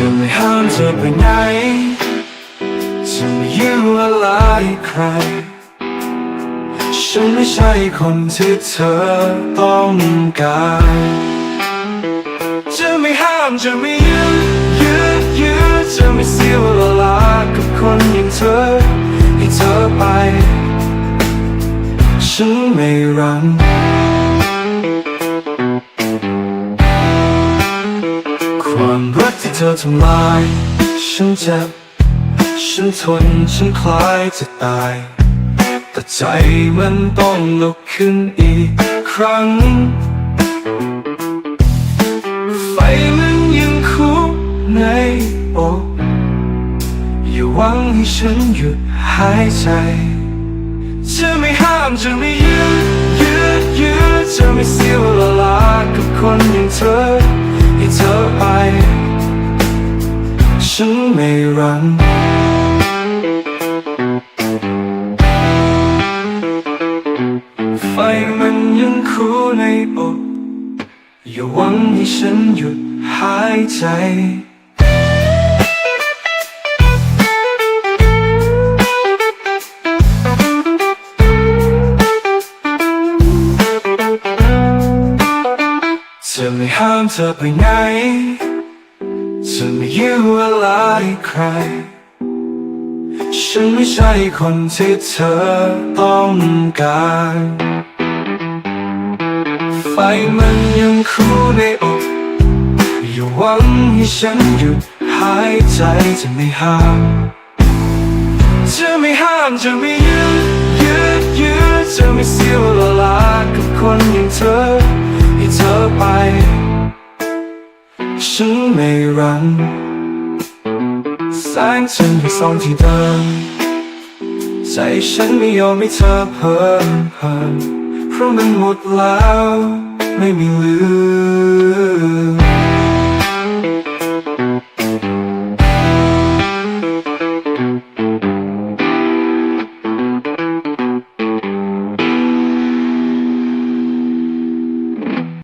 จะไม่ห้ามเธอไปไหนจะไม่ยื้อเะลาใใคร ฉันไม่ใช่คนที่เธอต้องการ จะไม่ห้ามจะไม่ยืดยืดยืดจะไม่เสียเวลากับคนอย่างเธอให้เธอไป ฉันไม่รัง ความรักที่เธอทำลาย ฉันเจ็บ ฉันทน ฉันคล้ายจะตาย แต่ใจมันต้องลุกขึ้นอีกครั้ง ไฟมันยังคุกในอกอย่าหวังให้ฉันหยุดหายใจ จะไม่ห้ามจะไม่ ฟมันยังคูในอกอย่าหวังให้ฉันหยุดหายใจจะไม่ห้ามเธอไปไหนจะไม่ยื้อเวลาให้ใคร ฉันไม่ใช่คนที่เธอต้องการ ฟมันยังคู่ในอกอย่าหวังให้ฉันหยุดหายใจจะไม่ห้าม จะไม่ห้ามจะไม่ยื้อยื้อยื้อจะไม่เสียวละลากับคนอย่างเธอให้เธอไป ฉันไม่รังแสงฉันที่ส่องที่เดิมใจฉันไม่ยอมให้เธอเพิ่มเพิ่มเพราะมันหมดแล้ว ไม่มีเหลือ